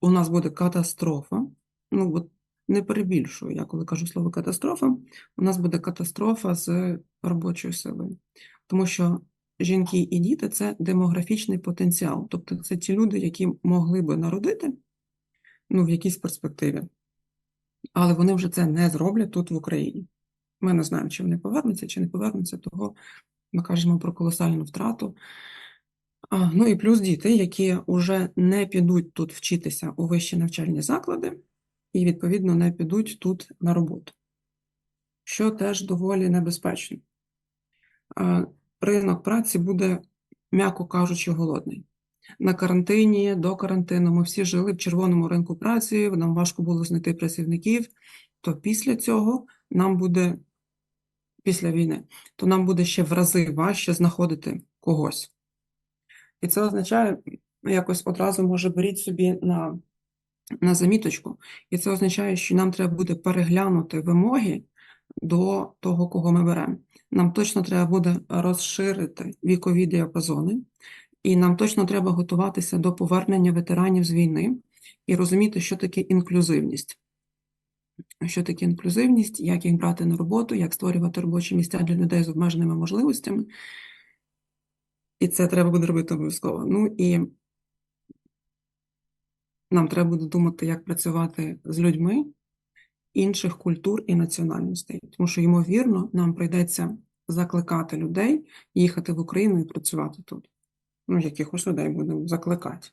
у нас буде катастрофа. Ну, от не перебільшую, я коли кажу слово катастрофа, у нас буде катастрофа з робочою силою. Тому що жінки і діти це демографічний потенціал. Тобто це ті люди, які могли би народити ну, в якійсь перспективі. Але вони вже це не зроблять тут в Україні. Ми не знаємо, чи вони повернуться, чи не повернуться, того ми кажемо про колосальну втрату. Ну і плюс діти, які вже не підуть тут вчитися у вищі навчальні заклади, і, відповідно, не підуть тут на роботу, що теж доволі небезпечно. Ринок праці буде, м'яко кажучи, голодний. На карантині, до карантину ми всі жили в червоному ринку праці, нам важко було знайти працівників, то після цього нам буде, після війни, то нам буде ще в рази важче знаходити когось. І це означає, якось одразу, може, беріть собі на, на заміточку, і це означає, що нам треба буде переглянути вимоги до того, кого ми беремо. Нам точно треба буде розширити вікові діапазони, і нам точно треба готуватися до повернення ветеранів з війни і розуміти, що таке інклюзивність. Що таке інклюзивність, як їх брати на роботу, як створювати робочі місця для людей з обмеженими можливостями. І це треба буде робити обов'язково. Ну і нам треба буде думати, як працювати з людьми інших культур і національностей. Тому що, ймовірно, нам прийдеться закликати людей їхати в Україну і працювати тут. Ну, якихось людей будемо закликати.